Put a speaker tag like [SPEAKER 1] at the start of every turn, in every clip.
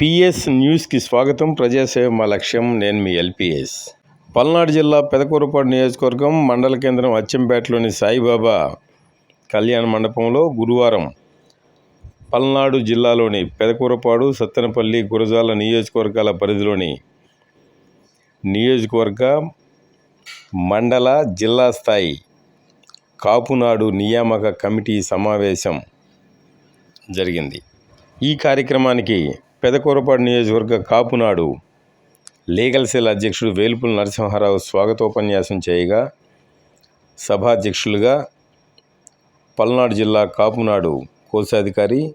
[SPEAKER 1] PS న్యూస్కి స్వాగతం. ప్రజాసేవ మా లక్ష్యం నేను మీ ఎల్పిఎస్. పల్నాడు జిల్లా పెదకూరపాడు నియోజకవర్గం మండల కేంద్రం అచ్చంపేటలోని సాయిబాబా కళ్యాణ మండపంలో గురువారం పల్నాడు జిల్లాలోని పెదకూరపాడు సత్తెనపల్లి గురజాల నియోజకవర్గాల పరిధిలోని నియోజకవర్గ మండల జిల్లా స్థాయి కాపునాడు నియామక కమిటీ సమావేశం జరిగింది. ఈ కార్యక్రమానికి పెదకూరపాడు నియోజకవర్గ కాపునాడు లీగల్ సెల్ అధ్యక్షుడు వేలుపుల నరసింహారావు స్వాగతోపన్యాసం చేయగా సభాధ్యక్షులుగా పల్నాడు జిల్లా కాపునాడు కోశాధికారి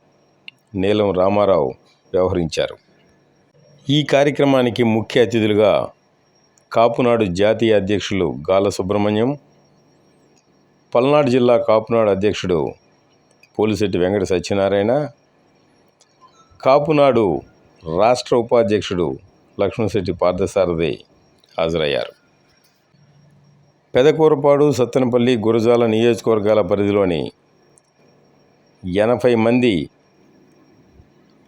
[SPEAKER 1] నీలం రామారావు వ్యవహరించారు. ఈ కార్యక్రమానికి ముఖ్య అతిథులుగా కాపునాడు జాతీయ అధ్యక్షులు గాల సుబ్రహ్మణ్యం పల్నాడు జిల్లా కాపునాడు అధ్యక్షుడు పోలిశెట్టి వెంకట సత్యనారాయణ కాపునాడు రాష్ట్ర ఉపాధ్యక్షుడు లక్ష్మణశెట్టి పార్థసారథి హాజరయ్యారు. పెదకూరపాడు సత్తెనపల్లి గురజాల నియోజకవర్గాల పరిధిలోని ఎనభై మంది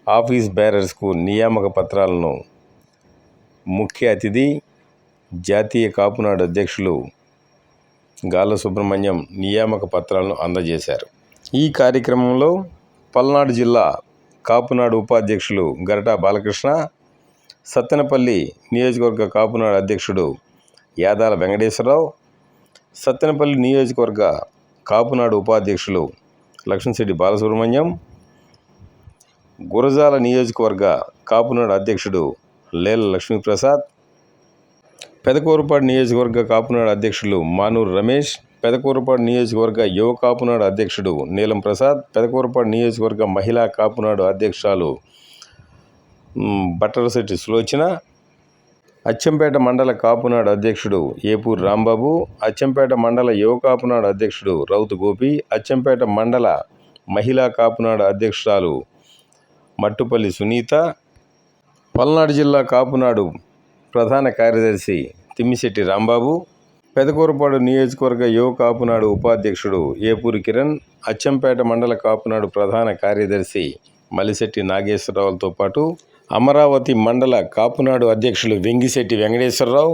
[SPEAKER 1] ఆఫీస్ బ్యారర్స్కు నియామక పత్రాలను ముఖ్య అతిథి జాతీయ కాపునాడు అధ్యక్షులు గాల సుబ్రహ్మణ్యం నియామక పత్రాలను అందజేశారు. ఈ కార్యక్రమంలో పల్నాడు జిల్లా కాపునాడు ఉపాధ్యక్షులు గరటా బాలకృష్ణ సత్తెనపల్లి నియోజకవర్గ కాపునాడు అధ్యక్షుడు యాదాల వెంకటేశ్వరరావు సత్తెనపల్లి నియోజకవర్గ కాపునాడు ఉపాధ్యక్షులు లక్ష్మణశెట్టి బాలసుబ్రహ్మణ్యం గురజాల నియోజకవర్గ కాపునాడు అధ్యక్షుడు లేల లక్ష్మీప్రసాద్ పెదకూరుపాడు నియోజకవర్గ కాపునాడు అధ్యక్షులు మానూరు రమేష్ పెదకూరుపాడు నియోజకవర్గ యువ కాపునాడు అధ్యక్షుడు నీలం ప్రసాద్ పెదకూరుపాడు నియోజకవర్గ మహిళా కాపునాడు అధ్యక్షురాలు బట్టరశెట్టి సులోచన అచ్చంపేట మండల కాపునాడు అధ్యక్షుడు ఏపూర్ రాంబాబు అచ్చంపేట మండల యువ కాపునాడు అధ్యక్షుడు రౌతు గోపి అచ్చంపేట మండల మహిళా కాపునాడు అధ్యక్షురాలు మట్టుపల్లి సునీత పల్నాడు జిల్లా కాపునాడు ప్రధాన కార్యదర్శి తిమ్మిశెట్టి రాంబాబు పెదకూరపాడు నియోజకవర్గ యువ కాపునాడు ఉపాధ్యక్షుడు ఏపూరి కిరణ్ అచ్చంపేట మండల కాపునాడు ప్రధాన కార్యదర్శి మలిశెట్టి నాగేశ్వరరావులతో పాటు అమరావతి మండల కాపునాడు అధ్యక్షులు వెంగిశెట్టి వెంకటేశ్వరరావు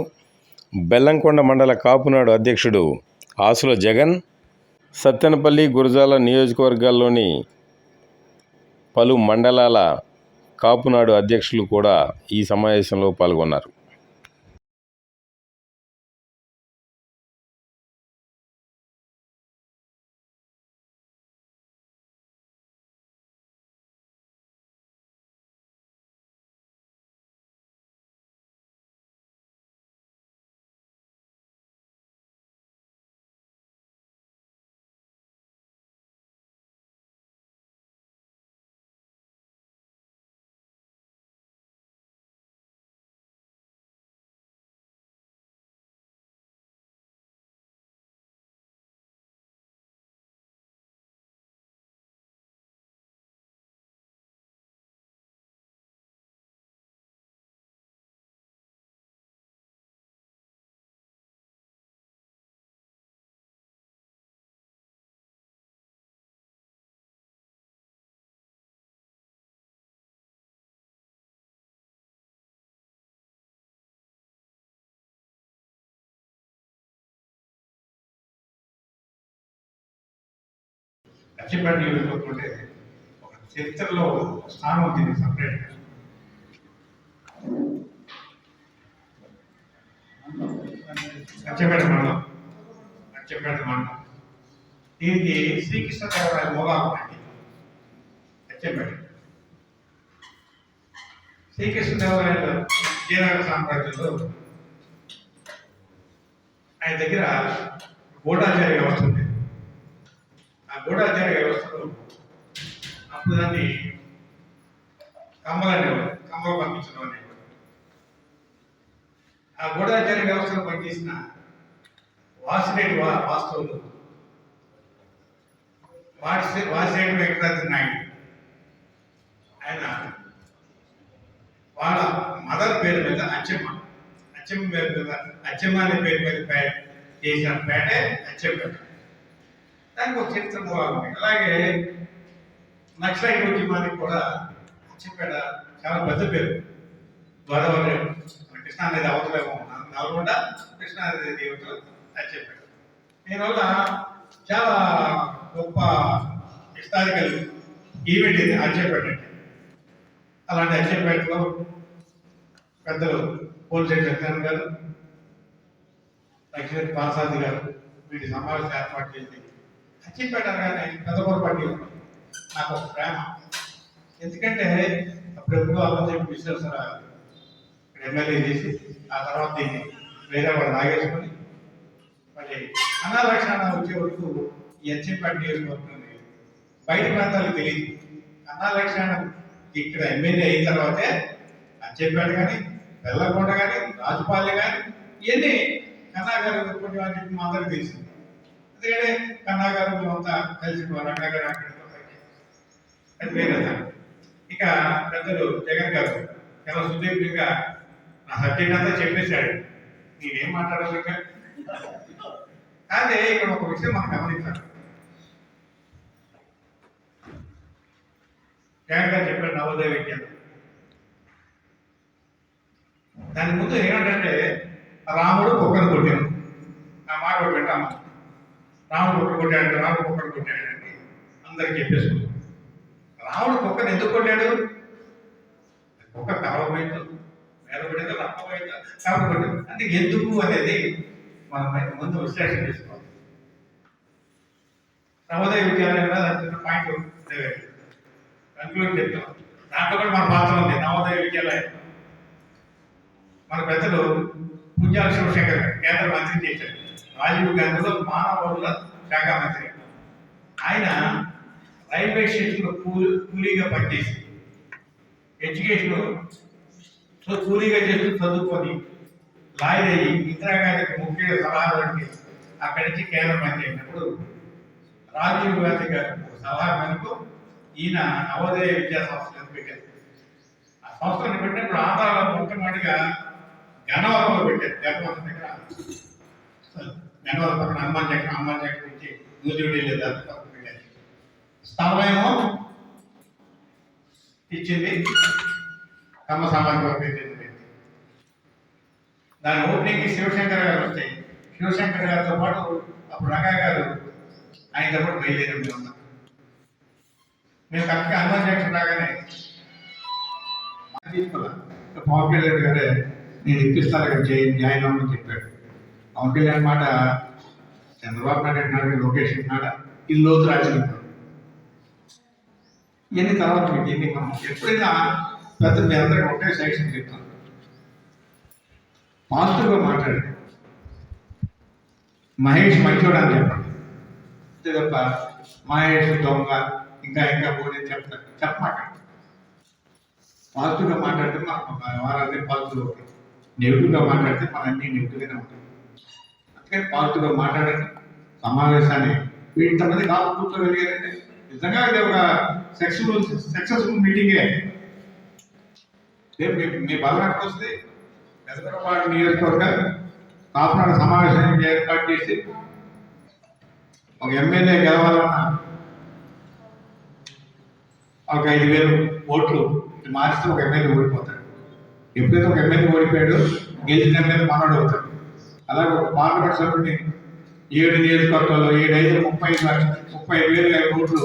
[SPEAKER 1] బెల్లంకొండ మండల కాపునాడు అధ్యక్షుడు ఆసుల జగన్ సత్తెనపల్లి గురజాల నియోజకవర్గాల్లోని పలు మండలాల కాపునాడు అధ్యక్షులు కూడా ఈ సమావేశంలో పాల్గొన్నారు.
[SPEAKER 2] లక్ష్మీపేట నియోజకవర్గం అంటే ఒక చరిత్రలో ఒక స్థానం ఉంది సపరేట్ లక్ష్మీపేట మండలం. లక్ష్మీపేట మండలం. దీనికి శ్రీకృష్ణదేవరాయ మూలాలు అచ్చపేట లక్ష్మీపేట. శ్రీకృష్ణదేవరాయ విజయనగర సామ్రాజ్యంలో ఆయన దగ్గర గూఢాచార్య వ్యవస్థ ఉంది. గూఢాచార వ్యవస్థలు వ్యవస్థలో అప్పుడు దాన్ని కమ్మలు కమ్మలు పంపించడం అనేవారు ఆ గూఢాచార వ్యవస్థను పనిచేసిన వాసిరెడ్డి వా వాస్తవులు. వాసి వాసిరెడ్డి వెంకటాద్రి నాయుడు. ఆయన వాళ్ళ మదర్ పేరు మీద అచ్చమ్మ. అచ్చమ్మ పేరు మీద అచ్చమ్మ అనే పేరు మీద చేసిన పేటే అచ్చంపేట దానికి ఒక చరిత్ర మూలాలు అలాగే నక్సలైట్ ఉద్యమానికి కూడా అచ్చంపేట చాలా పెద్ద పేరు. గోదావరి మన కృష్ణా నది అవతలేమో నల్గొండ కృష్ణానది దేవతలు అచ్చంపేట. ఈ దీనివల్ల చాలా గొప్ప హిస్టారికల్ ఈవెంట్ ఇది అచ్చంపేట అంటే. అలాంటి అచ్చంపేటలో పెద్దలు పోలీస్ సత్యనారాయణ గారు లక్ష్మీ ప్రసాద్ గారు వీటి సమావేశం ఏర్పాటు చేసి అచ్చిపేట కానీ పెద్దపూర పార్టీ నాకు ఒక ప్రేమ. ఎందుకంటే అప్పుడెప్పుడు చెప్పి విశ్వేశ్వర ఎమ్మెల్యే చేసి ఆ తర్వాత దీన్ని వేరే వాళ్ళు నాగేసుకొని మరి అనాలక్షణ వచ్చే వరకు ఈ అచ్చిపేట నియోజకవర్గం బయట ప్రాంతాలకు తెలియదు. అనాలక్షణ ఇక్కడ ఎమ్మెల్యే అయిన తర్వాతే అచ్చంపేట కానీ బెల్లకొండ కానీ రాజుపాలి కానీ ఇవన్నీ కన్నా గారు చెప్పి మా అందరికి తెలిసింది ఎందుకంటే కన్నా గారు మేమంతా కలిసి రంగా గారు అక్కడ అది వేరే ఇక పెద్దలు జగన్ గారు చాలా సుదీర్ఘంగా నా సబ్జెక్ట్ అంతా చెప్పేశాడు. నేనేం మాట్లాడాలి ఇంకా కానీ ఇక్కడ ఒక విషయం మనం గమనించాలి. జగన్ గారు చెప్పాడు నవోదయ విద్యాలయం దాని ముందు ఏమంటే రాముడు కుక్కను కొట్టాను ఆ మాట ఒకటి వింటాము? రాముడు కుక్క కొట్టాడు రాముడు కుక్కను కొట్టాడు అని అందరికి చెప్పేసుకుంటాం. రాముడు కుక్కను ఎందుకు కొట్టాడు? కుక్క కలవబోయిందో వేరబడిందో రప్పబోయిందో కాబట్టి కొట్టాడు అంటే ఎందుకు అనేది మనం ముందు విశ్లేషణ చేసుకోవాలి. నవోదయ విద్యాలయంలో అది చిన్న పాయింట్ కంక్లూడ్ చెప్తాం. దాంట్లో కూడా మన పాత్ర ఉంది. నవోదయ విద్యాలయం మన పెద్దలు పుంజాల శివశంకర్ కేంద్ర మంత్రి చేశారు. రాజీవ్ గాంధీలో మానవ వనరుల శాఖ మంత్రి. ఆయన రైల్వే స్టేషన్లో కూలి కూలీగా పనిచేసి ఎడ్యుకేషన్ కూలీగా చేసి చదువుకొని లాయర్ అయ్యి ఇందిరాగాంధీకి ముఖ్య సలహాదారుడికి అక్కడి నుంచి కేంద్ర మంత్రి అయినప్పుడు రాజీవ్ గాంధీ గారు సలహా మేరకు ఈయన నవోదయ విద్యా సంస్థను పెట్టారు. ఆ సంస్థను పెట్టినప్పుడు ఆంధ్రాలో మొట్టమొదటిగా గన్నవరంలో పెట్టారు గన్నవరం దగ్గర. గన్నవరం పక్కన హనుమాన్ చక్ర హనుమాన్ చక్ర నుంచి నూజివీడి దాని పక్కన పెట్టారు. స్థలమేమో ఇచ్చింది. కమ్మ సామాజిక వర్గం దాని ఓపెనింగ్కి శివశంకర్ గారు వస్తే శివశంకర్ గారితో పాటు అప్పుడు రంగా గారు ఆయనతో పాటు బయలుదేరి ఉన్నాం మేము కరెక్ట్గా హనుమాన్ జంక్షన్ రాగానే తీసుకోలే పవన్ కళ్యాణ్ గారే నేను ఇప్పిస్తాను కదా చేయి జాయిన్ అవ్వమని చెప్పాడు. పవన్ కళ్యాణ్ మాట చంద్రబాబు నాయుడు అంటున్నాడు లోకేష్ అంటున్నాడా? ఇది లోతు రాజకీయం ఇవన్నీ తర్వాత ఇవన్నీ మనం ఎప్పుడైనా పెద్ద మీ అందరికీ ఒకటే సెక్షన్ చెప్తాను పాజిటివ్గా మాట్లాడండి. మహేష్ మంచోడు అని చెప్పండి. అంతే తప్ప మహేష్ దొంగ ఇంకా ఇంకా పోనీ చెప్తారు చెప్పమాకండి. పాజిటివ్గా మాట్లాడితే మన వారాన్ని పాజిటివ్ అవుతాయి నెగిటివ్గా మాట్లాడితే మన అన్ని నెగిటివ్గానే ఉంటాయి పాజిటివ్గా మాట్లాడండి సమావేశాన్ని ఇంతమంది కాదు కూర్చోగలిగారంటే నిజంగా ఇది ఒక సక్సెస్ఫుల్ సక్సెస్ఫుల్ మీటింగే రేపు మీ మీ బలం ఎక్కడ వస్తుంది? పెదపరపాడు నియోజకవర్గ కాపునాడ సమావేశాన్ని ఏర్పాటు చేసి ఒక ఎమ్మెల్యే గెలవాలన్నా ఒక ఐదు వేలు ఓట్లు మారిస్తే ఒక ఎమ్మెల్యే ఓడిపోతాడు. ఎప్పుడైతే ఒక ఎమ్మెల్యే ఓడిపోయాడు గెలిచిన ఎమ్మెల్యే మనోడు అవుతాడు. అలాగే ఒక పార్లమెంట్ సభ్యుడిని ఏడు నియోజకవర్గాల్లో ఏడు ఐదు ముప్పై ముప్పై వేలు వేల ఓట్లు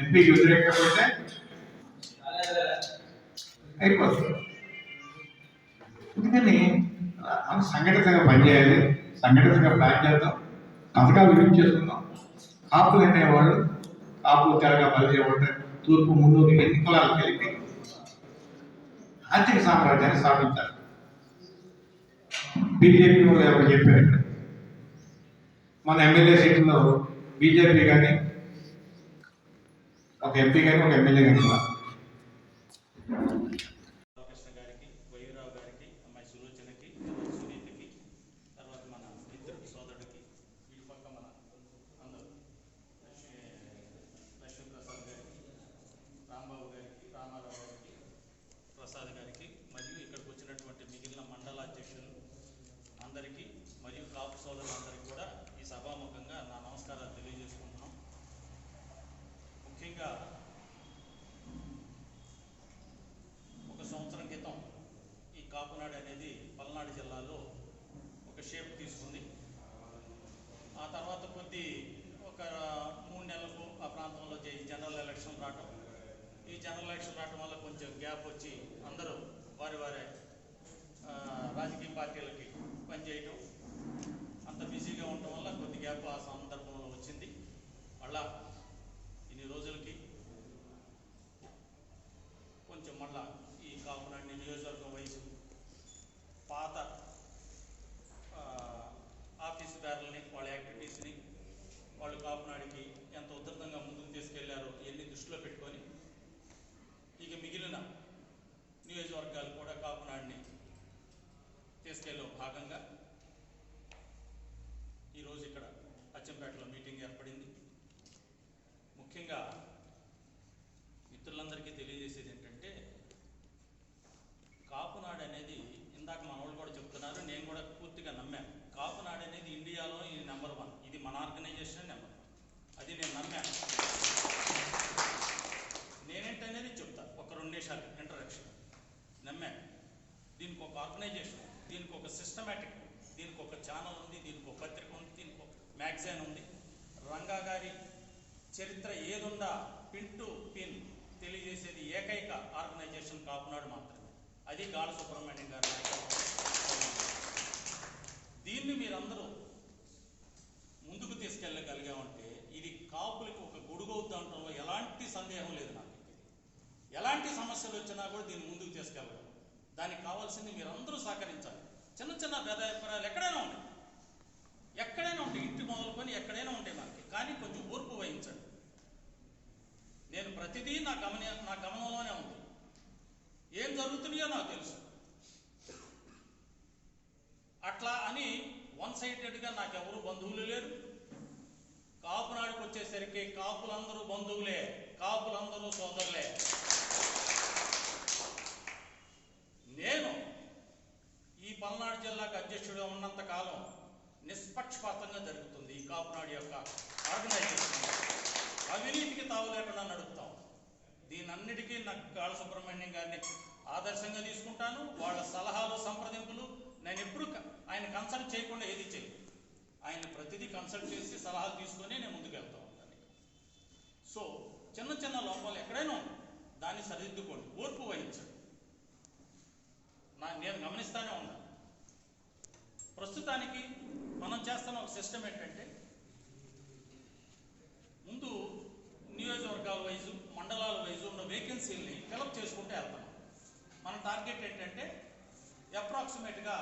[SPEAKER 2] ఎంపీకి వ్యతిరేకంగా పెడితే అయిపోతుంది. అందుకని మనం సంఘటితంగా పనిచేయాలి సంఘటితంగా ప్లాన్ చేద్దాం పథకాలు యూజ్ చేసుకుందాం. కాపులు అనేవాళ్ళు కాపులు తెరగా పనిచేయబడ్డ తూర్పు ముందు ఎన్ని కులాలు కలిపి ఆర్థిక సామ్రాజ్యాన్ని స్థాపించాలి. బీజేపీ వాళ్ళు ఎవరు చెప్పారు మన ఎమ్మెల్యే సీట్లో బీజేపీ కానీ ఒక ఎంపీ కానీ ఒక ఎమ్మెల్యే కానీ కాపునాడు
[SPEAKER 3] అనేది పల్నాడు జిల్లాలో ఒక షేప్ తీసుకుంది. ఆ తర్వాత కొద్ది ఒక మూడు నెలలకు ఆ ప్రాంతంలో జనరల్ ఎలక్షన్ రావటం. ఈ జనరల్ ఎలక్షన్ రావటం వల్ల కొంచెం గ్యాప్ వచ్చి అందరూ వారి వారి రాజకీయ పార్టీలకి పనిచేయటం సిస్టమేటిక్ దీనికి ఒక ఛానల్ ఉంది దీనికి ఒక పత్రిక ఉంది దీనికి ఒక మ్యాగజైన్ ఉంది. రంగా గారి చరిత్ర ఏదుండా పిన్ టు పిన్ తెలియజేసేది ఏకైక ఆర్గనైజేషన్ కాపునాడు మాత్రమే. అది గాల సుబ్రహ్మణ్యం గారి దీన్ని మీరందరూ ముందుకు తీసుకెళ్ళగలిగామంటే ఇది కాపులకు ఒక గొడుగవుతుండటంలో ఎలాంటి సందేహం లేదు నాకు. ఎలాంటి సమస్యలు వచ్చినా కూడా దీన్ని ముందుకు తీసుకెళ్ళడం. దానికి కావాల్సింది మీరందరూ సహకరించాలి. చిన్న చిన్న భేదాభిప్రాయాలు ఎక్కడైనా ఉంటాయి. ఎక్కడైనా ఉంటాయి. ఇంటి మొదలుకొని ఎక్కడైనా ఉంటాయి మనకి. కానీ కొంచెం ఓర్పు వహించండి. నేను ప్రతిదీ నా గమన నా గమనంలోనే ఉంది. ఏం జరుగుతున్నాయో నాకు తెలుసు. అట్లా అని వన్ సైడెడ్గా నాకెవరు బంధువులు లేరు. కాపునాడికి వచ్చేసరికి కాపులందరూ బంధువులే. కాపులందరూ సోదరులే. నేను పల్నాడు జిల్లాకు అధ్యక్షుడిగా ఉన్నంత కాలం నిష్పక్షపాతంగా జరుగుతుంది ఈ కాపునాడు యొక్క ఆర్గనైజేషన్. అవినీతికి తావు లేకుండా నడుపుతాం. దీనన్నిటికీ నాకు కాళ సుబ్రహ్మణ్యం గారిని ఆదర్శంగా తీసుకుంటాను. వాళ్ళ సలహాలు సంప్రదింపులు నేను ఎప్పుడు ఆయన కన్సల్ట్ చేయకుండా ఏది చేయను. ఆయన ప్రతిదీ కన్సల్ట్ చేసి సలహాలు తీసుకొని నేను ముందుకెళ్తా ఉంటాను. సో చిన్న చిన్న లోపాలు ఎక్కడైనా దాన్ని సరిదిద్దుకోండి. ఓర్పు వహించండి. నా నేను గమనిస్తానే ఉన్నాను ప్రస్తుతానికి మనం చేస్తున్న ఒక సిస్టమ్ ఏంటంటే ముందు నియోజకవర్గాల వైజు మండలాల వైజు ఉన్న వేకెన్సీల్ని ఫిలప్ చేసుకుంటూ వెళ్తున్నాం మన టార్గెట్ ఏంటంటే అప్రాక్సిమేట్గా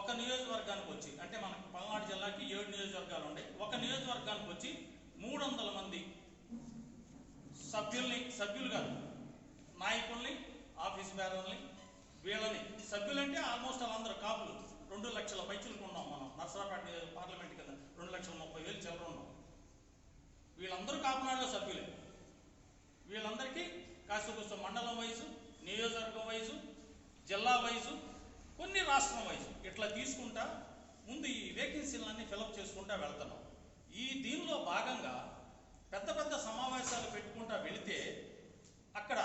[SPEAKER 3] ఒక నియోజకవర్గానికి వచ్చి అంటే మన పల్నాడు జిల్లాకి ఏడు నియోజకవర్గాలు ఉన్నాయి. ఒక నియోజకవర్గానికి వచ్చి మూడు వందల మంది సభ్యుల్ని సభ్యులు కాదు నాయకుల్ని ఆఫీస్ బేరల్ని వీళ్ళని సభ్యులంటే ఆల్మోస్ట్ వాళ్ళందరూ కాపులు. రెండు లక్షల పైచులకు ఉన్నాం మనం. నర్సరాపేట పార్లమెంట్ కింద. రెండు లక్షల ముప్పై వేలు చిల్లర ఉన్నాం. వీళ్ళందరూ కాపునాడులో సభ్యులే. వీళ్ళందరికీ కాస్త కూస్త మండలం వయసు నియోజకవర్గం వయసు జిల్లా వయసు కొన్ని రాష్ట్రం వయసు. ఇట్లా తీసుకుంటా ముందు ఈ వేకెన్సీలన్నీ ఫిలప్ చేసుకుంటా వెళ్తున్నాం. ఈ దీనిలో భాగంగా పెద్ద పెద్ద సమావేశాలు పెట్టుకుంటా వెళితే అక్కడ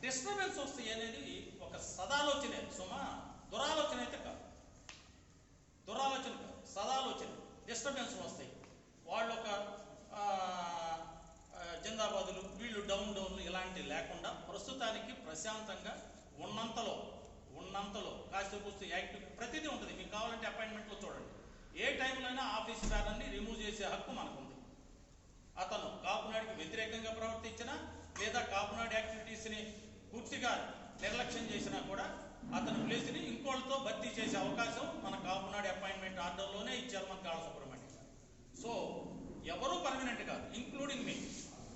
[SPEAKER 3] డిస్టర్బెన్స్ వస్తాయి అనేది ఒక సదాలోచనే. సుమా దురాలోచన అయితే కాదు. దురాలోచన కాదు సదాలోచన డిస్టర్బెన్స్ వస్తాయి. వాళ్ళు ఒక జిందాబాదులు వీళ్ళు డౌన్ డౌన్లు ఇలాంటివి లేకుండా ప్రస్తుతానికి ప్రశాంతంగా ఉన్నంతలో ఉన్నంతలో కాస్త కూస్తూ యాక్టివ్ ప్రతిదీ ఉంటుంది. మీకు కావాలంటే అపాయింట్మెంట్లో చూడండి. ఏ టైంలో అయినా ఆఫీస్ బ్యానర్ని రిమూవ్ చేసే హక్కు మనకుంది. అతను కాపునాడికి వ్యతిరేకంగా ప్రవర్తించినా లేదా కాపునాడు యాక్టివిటీస్ని పూర్తిగా నిర్లక్ష్యం చేసినా కూడా అతని ప్లేస్ని ఇంకోళ్ళతో భర్తీ చేసే అవకాశం మన కాపునాడు అపాయింట్మెంట్ ఆర్డర్లోనే ఇచ్చారు మన కాళ సుబ్రహ్మణ్యం గారు. సో ఎవరూ పర్మనెంట్ కాదు ఇంక్లూడింగ్ మీ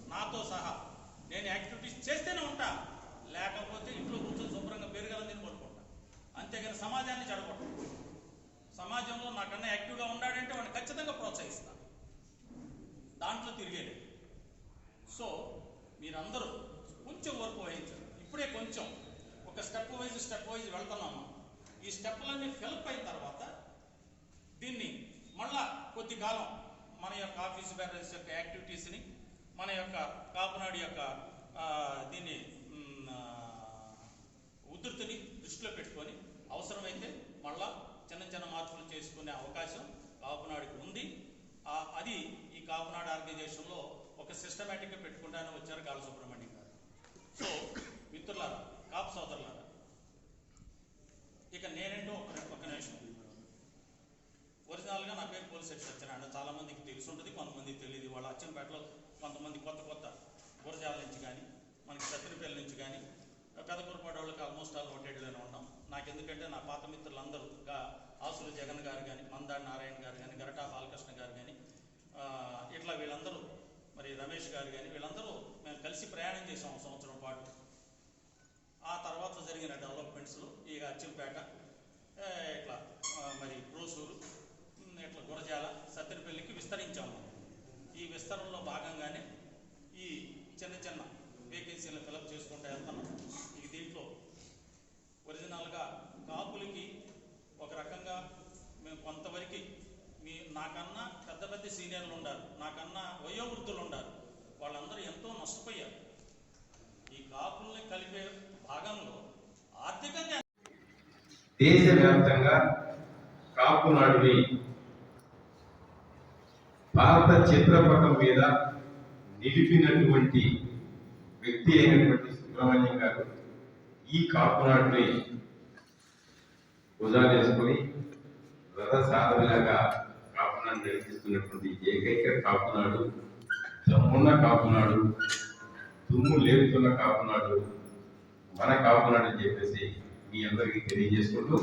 [SPEAKER 3] నాతో సహా. నేను యాక్టివిటీస్ చేస్తేనే ఉంటా లేకపోతే ఇంట్లో కూర్చొని శుభ్రంగా పెరగాలని తిని పడుకుంటా అంతేగాని సమాజాన్ని చెడగొట్ట సమాజంలో నాకన్నా యాక్టివ్గా ఉన్నాడంటే వాడిని ఖచ్చితంగా ప్రోత్సహిస్తాను దాంట్లో తిరిగేది. సో మీరందరూ కొంచెం వరకు వహించారు ఇప్పుడే కొంచెం. ఒక స్టెప్ వైజ్ స్టెప్ వైజ్ వెళ్తున్నాము. ఈ స్టెప్లన్నీ ఫిల్ప్ అయిన తర్వాత దీన్ని మళ్ళా కొద్ది కాలం మన యొక్క ఆఫీస్ బ్యాలెన్స్ యొక్క యాక్టివిటీస్ని మన యొక్క కాపునాడు యొక్క దీన్ని ఉధృతిని దృష్టిలో పెట్టుకొని అవసరమైతే మళ్ళా చిన్న చిన్న మార్పులు చేసుకునే అవకాశం కాపునాడికి ఉంది. అది ఈ కాపునాడు ఆర్గనైజేషన్లో ఒక సిస్టమేటిక్గా పెట్టుకుంటానే వచ్చారు గాల సుబ్రహ్మణ్యం గారు. సో మిత్రులారా కాపు సోదరులారా ఇక నేనేంటో ఒక ఒక నిమిషం. ఒరిజినల్గా నా పేరు పోలిశెట్టి సత్యనారాయణ. చాలా మందికి తెలిసి ఉంటుంది కొంతమందికి తెలియదు. వాళ్ళ అచ్చంపేటలో కొంతమంది కొత్త కొత్త గురజాల నుంచి కానీ మనకి సత్యనపల్లి నుంచి కానీ పెదకూరపాడు వాళ్ళకి ఆల్మోస్ట్ ఆల్ ఒకటేడులోనే ఉన్నాం. నాకు ఎందుకంటే నా పాత మిత్రులందరూ ఆసులు జగన్ గారు కానీ మందాడి నారాయణ గారు కానీ గరటా బాలకృష్ణ గారు కానీ ఇట్లా వీళ్ళందరూ మరి రమేష్ గారు కానీ వీళ్ళందరూ మేము కలిసి ప్రయాణం చేసాం సంవత్సరం పాటు. ఆ తర్వాత జరిగిన డెవలప్మెంట్స్లో ఈ అచ్చంపేట ఇట్లా మరి రోసూరు ఇట్లా గురజాల సత్తెనపల్లికి విస్తరించాము. ఈ విస్తరణలో భాగంగానే ఈ చిన్న చిన్న వేకెన్సీలను ఫిలప్ చేసుకుంటూ వెళ్తున్నాం. ఇది దీంట్లో ఒరిజినల్గా కాపులకి ఒక రకంగా మేము కొంతవరకు మీ నాకన్నా పెద్ద పెద్ద సీనియర్లు ఉండారు నాకన్నా వయోవృద్ధులు ఉండారు. వాళ్ళందరూ ఎంతో నష్టపోయారు ఈ కాపుల్ని కలిపే భాగంలో ఆర్థికంగా
[SPEAKER 1] దేశవ్యాప్తంగా కాపునాడుని భారత చిత్రపటం మీద నిలిపినటువంటి వ్యక్తి అయినటువంటి సుబ్రహ్మణ్యం గారు ఈ కాపునాడుని భుజాలేసుకొని రథ సాధనలాగా కాపునాడు నడిపిస్తున్నటువంటి ఏకైక కాపునాడు జమ్మున్న కాపునాడు దుమ్ము లేపుతున్న కాపునాడు మన కాపునాడు అని చెప్పేసి మీ అందరికీ తెలియజేసుకుంటూ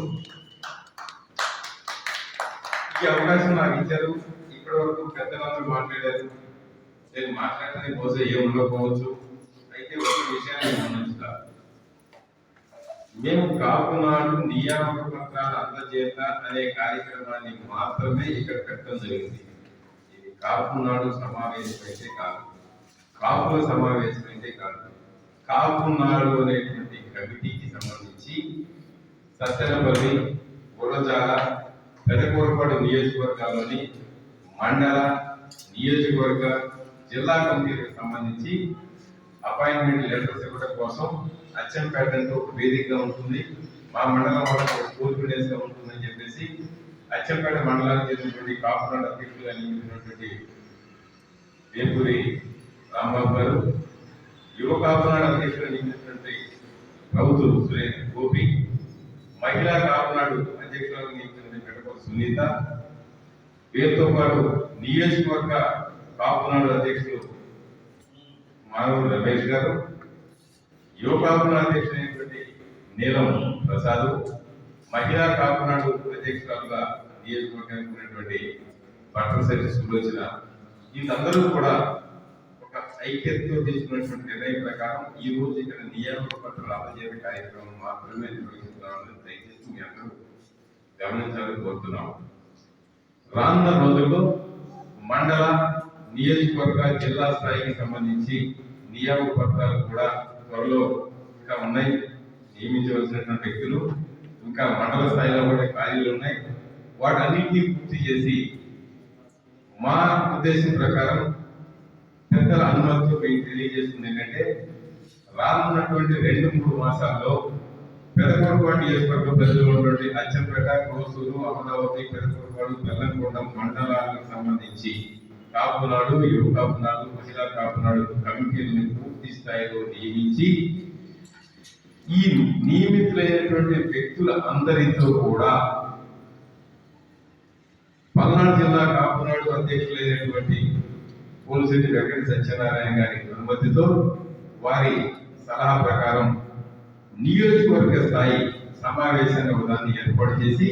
[SPEAKER 1] ఈ అవకాశం నాకు ఇచ్చారు. ఇప్పటి వరకు పెద్దలందరూ మాట్లాడారు. నేను మాట్లాడటానికి బహుశా ఏం ఉండకపోవచ్చు అయితే ఒక విషయాన్ని గమనించుతా. మేము కాపునాడు నియామక పత్రాలు అందజేత అనే కార్యక్రమాన్ని మాత్రమే ఇక్కడ పెట్టడం జరిగింది. ఇది కాపునాడు సమావేశం అయితే కాదు. కాపుల సమావేశం అయితే కాదు. కాపునాడు అనేటువంటి కమిటీకి సత్యనపల్లి గురజాల పెదకూరపాడు నియోజకవర్గాల్లోని మండల నియోజకవర్గ జిల్లా కమిటీలకు సంబంధించి అపాయింట్మెంట్ లెటర్స్ ఇవ్వడం కోసం అచ్చంపేట ఒక వేదికగా ఉంటుంది. మా మండలం వాళ్ళకి ఒక స్కూల్ ఉంటుందని చెప్పేసి అచ్చంపేట మండలానికి చెందినటువంటి కాపునాడు అధ్యక్షులుగా నియమించినటువంటి వేపూరి రాంబాబు గారు యువ కాపునాడు అధ్యక్షులుగా నియమించినటువంటి ప్రభుత్వ సురేష్ గోపి మహిళా కాపునాడు అధ్యక్షులుగా నియమించిన సునీత వీరితో పాటు నియోజకవర్గ కాపునాడు అధ్యక్షులు మానవుడు రమేష్ గారు యువ కాపునాడు అధ్యక్షుడైనటువంటి నీలం ప్రసాద్ మహిళా కాపునాడు అధ్యక్షురాలుగా నియోజకవర్గానికి ఉన్నటువంటి భట్రశెట్టి సులోచన వీళ్ళందరూ కూడా ఐక్యతతో తీసుకున్నటువంటి నిర్ణయం ప్రకారం ఈ రోజు ఇక్కడ నియామక పత్రాలు అందజేయడం కార్యక్రమం మాత్రమే నిర్వహిస్తున్నామని దయచేసి మీ అందరూ గమనించాలని కోరుతున్నాం రానున్న రోజుల్లో మండల నియోజకవర్గ జిల్లా స్థాయికి సంబంధించి నియామక పత్రాలు కూడా త్వరలో ఇంకా ఉన్నాయి. నియమించవలసిన వ్యక్తులు ఇంకా మండల స్థాయిలో కూడా ఖాళీలు ఉన్నాయి. వాటన్నిటినీ పూర్తి చేసి మా ఉద్దేశం ప్రకారం పెద్దల అనుమతితో మీకు తెలియజేస్తుంది ఏంటంటే రానున్నటువంటి రెండు మూడు మాసాల్లో పెదకొరపాటు నియోజకవర్గ ప్రజలు ఉన్నటువంటి అచ్చంపేట కోసూరు అమరావతి పెదకొరపాడు బెల్లంకొండ మండలాలకు సంబంధించి కాపునాడు యువ కాపునాడు మహిళా కాపునాడు కమిటీలను పూర్తి స్థాయిలో నియమించి ఈ నియమితులైనటువంటి వ్యక్తుల అందరితో కూడా పల్నాడు జిల్లా కాపునాడు అధ్యక్షులైనటువంటి పోలిశెట్టి వెంకట సత్యనారాయణ గారి అనుమతితో వారి సలహా ప్రకారం నియోజకవర్గ స్థాయి సమావేశంగా దాన్ని ఏర్పాటు చేసి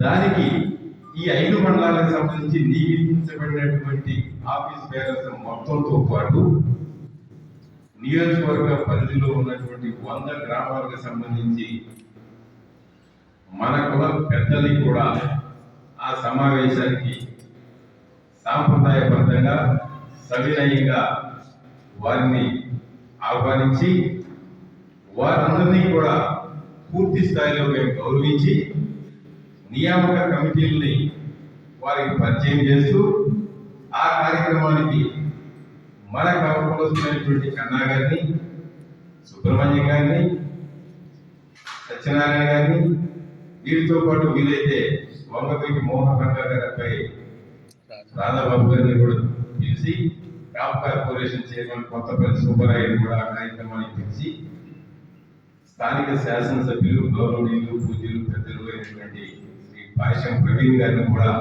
[SPEAKER 1] దానికి ఈ ఐదు మండలాలకు సంబంధించి నియమించబడినటువంటి ఆఫీస్ బేరస్ మొత్తంతో పాటు నియోజకవర్గ పరిధిలో ఉన్నటువంటి వంద గ్రామాలకు సంబంధించి మన కుల పెద్దలకి కూడా ఆ సమావేశానికి సాంప్రదాయబద్ధంగా సవినయంగా వారిని ఆహ్వానించి వారందరినీ కూడా పూర్తి స్థాయిలో మేము గౌరవించి నియామక కమిటీలని వారికి పరిచయం చేస్తూ ఆ కార్యక్రమానికి మన కౌన్సిలర్సినటువంటి కన్నా గారిని సుబ్రహ్మణ్యం గారిని సత్యనారాయణ గారిని వీరితో పాటు వీలైతే వంగపేటి మోహన్ రంగా గారి రాధాబాబు గారిని కూడా పిలిచి కాప్ కార్పొరేషన్ చైర్మన్ కొత్తపల్లి సుబ్బరాయుడు కూడా ఆ కార్యక్రమానికి పిలిచి స్థానిక శాసనసభ్యులు గౌరవనీయులు పూజలు పెద్దలు అయినటువంటి శ్రీ పాయసం ప్రవీణ్ గారిని కూడా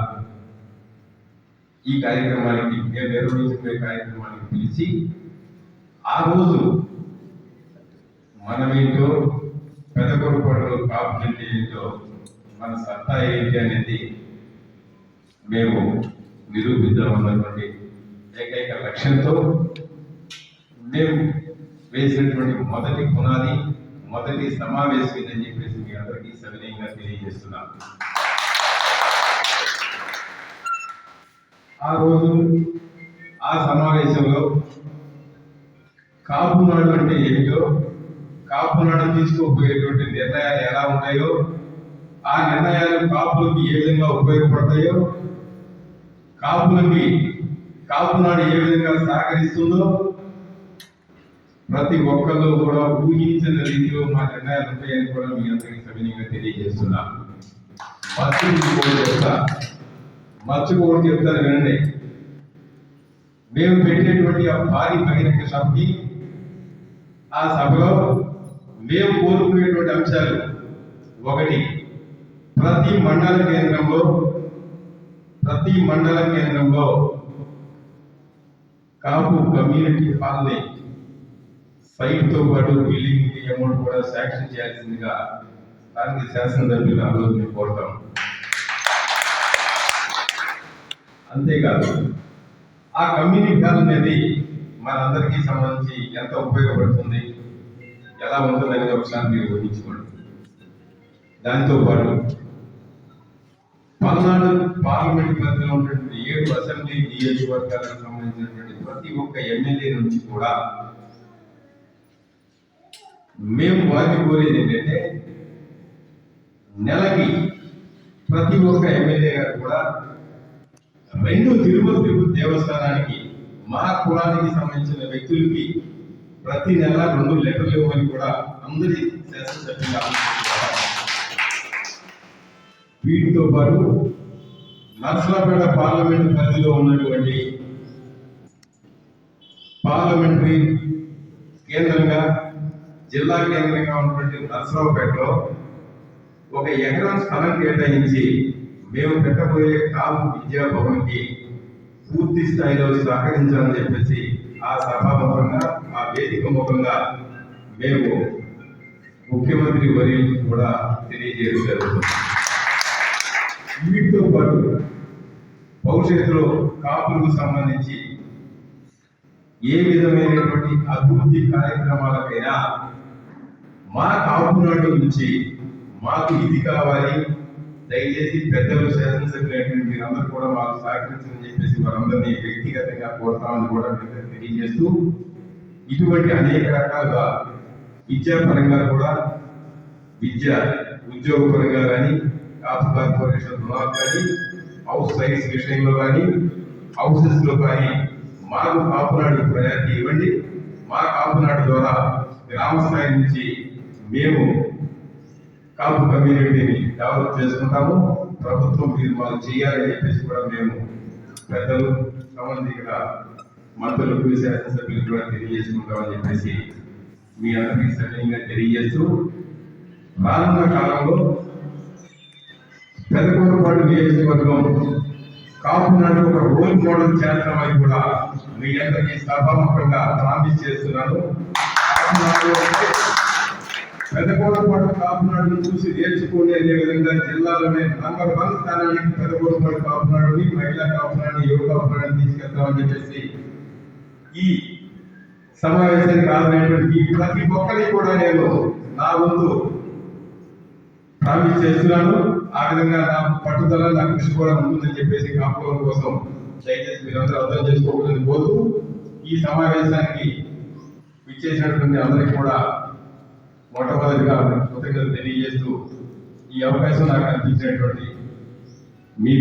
[SPEAKER 1] ఈ కార్యక్రమానికి మేము నిర్వహించబోయే కార్యక్రమానికి పిలిచి ఆ రోజు మనమేంటో పెదకొరపాటులో కాపు ఏంటో మన సత్తా ఏంటి అనేది మేము నిరూపిద్దామన్నటువంటి ఏకైక లక్ష్యంతో మేము వేసినటువంటి మొదటి పునాది మొదటి సమావేశం ఇదని చెప్పేసి మీ అందరికీ సవినయంగా తెలియజేస్తున్నాను. ఆ రోజు ఆ సమావేశంలో కాపునాడు అంటే ఏమిటో కాపునాడు తీసుకోబోయేటువంటి నిర్ణయాలు ఎలా ఉన్నాయో ఆ నిర్ణయాలు కాపులకి ఏ విధంగా ఉపయోగపడతాయో కాపులకి కాపునాడు ఏ విధంగా సహకరిస్తుందో ప్రతి ఒక్కళ్ళు కూడా ఊహించిన రీతిలో మా నిర్ణయాలు ఉంటాయని కూడా మీ అందరికీ సవినయంగా తెలియజేస్తున్నా. మర్చిపోయి చెప్తా. మర్చిపోయి చెప్తాను వినండి. మేము పెట్టేటువంటి ఆ భారీ బహిరంగ సభకి ఆ సభలో మేము కోరుకునేటువంటి అంశాలు ఒకటి ప్రతి మండల కేంద్రంలో ప్రతి మండల కేంద్రంలో కాపు కమ్యూనిటీ హాల్ని సైట్తో పాటు బిల్డింగ్ అమౌంట్ కూడా శాంక్షన్ చేయాల్సిందిగా దానికి శాసనసభ్యులు ఆ కోరుతాం అంతేకాదు ఆ కమ్యూనిటీ హాల్ అనేది మనందరికీ సంబంధించి ఎంత ఉపయోగపడుతుంది ఎలా ఉంటుందనేది ఒకసారి మీరు ఊహించుకోండి. దాంతో పాటు పల్నాడు పార్లమెంట్ పరిధిలో ఉన్నటువంటి ఏడు అసెంబ్లీ నియోజకవర్గాలకు సంబంధించినటువంటి ప్రతి ఒక్క ఎమ్మెల్యే నుంచి కూడా మేము వారికి కోరేది ఏంటంటే నెలకి ప్రతి ఒక్క ఎమ్మెల్యే గారు కూడా రెండు తిరుమల తిరుపతి దేవస్థానానికి మా కులానికి సంబంధించిన వ్యక్తులకి ప్రతి నెల రెండు లెటర్లు ఇవ్వమని కూడా అందరి శాసనసభ్యులు వీటితో పాటు నర్సలపేట పార్లమెంట్ పరిధిలో ఉన్నటువంటి పార్లమెంటరీ కేంద్రంగా జిల్లా కేంద్రంగా ఉన్నటువంటి నర్సరావుపేటలో ఒక ఎకరం స్థలం కేటాయించి మేము పెట్టబోయే కాపు విద్యాభవన్కి పూర్తి స్థాయిలో సహకరించాలని చెప్పేసి ఆ సభాముఖంగా ఆ వేదిక ముఖంగా మేము ముఖ్యమంత్రి వర్యులకు కూడా తెలియజేయడం జరుగుతుంది. వీటితో పాటు భవిష్యత్తులో కాపులకు సంబంధించి ఏ విధమైనటువంటి అభివృద్ధి కార్యక్రమాలకైనా మా కాపునాడు నుంచి మాకు ఇది కావాలి. దయచేసి పెద్దలు శాసనసభ్యులైనటువంటి మీరందరూ కూడా మాకు సహకరించని చెప్పేసి వారందరినీ వ్యక్తిగతంగా కోరుతామని కూడా తెలియజేస్తూ ఇటువంటి అనేక రకాలుగా విద్యాపరంగా కూడా విద్య ఉద్యోగ పరంగా కానీ కాపు కార్పొరేషన్ రుణాలు కానీ హౌస్ సైన్స్ విషయంలో కానీ హౌసెస్లో కానీ మాకు కాపునాడు ప్రజాకి ఇవ్వండి. మా కాపునాడు ద్వారా గ్రామ స్థాయి నుంచి మేము కాపు కమ్యూనిటీని డెవలప్ చేసుకుంటాము. ప్రభుత్వం మీరు మాకు చేయాలని చెప్పేసి కూడా మేము పెద్దలు సంబంధిత మంత్రులకు శాసనసభ్యులు కూడా తెలియజేసుకుంటామని చెప్పేసి మీ అందరికీ సవ్యంగా తెలియజేస్తూ రానున్న కాలంలో పెదకొండపాడు నియోజకవర్గం కాపునాడు ఒక రోల్ మోడల్ చేస్తామని కూడా మీ అందరికీ సభాముఖంగా ప్రామిస్ చేస్తున్నాను. కాపునాడు కాపునాడును చూసి నేర్చుకోండి అనే విధంగా జిల్లాలోనే నంబర్ వన్ స్థానానికి పెదకోడపాడు కాపునాడుని మహిళా కాపునాడు యువ కాపునాడు తీసుకెళ్తామని చెప్పేసి ఈ సమావేశానికి కారణమైనటువంటి ఈ ప్రతి ఒక్కరికి కూడా నేను నా ముందు ప్రామిస్ చేస్తున్నాను. ఆ విధంగా నా పట్టుదల నా కృషి కూడా ఉంటుందని చెప్పేసి కాపుకోవడం కోసం దయచేసి మీరందరూ అర్థం చేసుకోవాలని కోరుతూ ఈ సమావేశానికి విచ్చేసినటువంటి అందరికీ కూడా మొట్టమొదటిగా కృతజ్ఞతలు తెలియజేస్తూ ఈ అవకాశం నాకు అందించినటువంటి మీ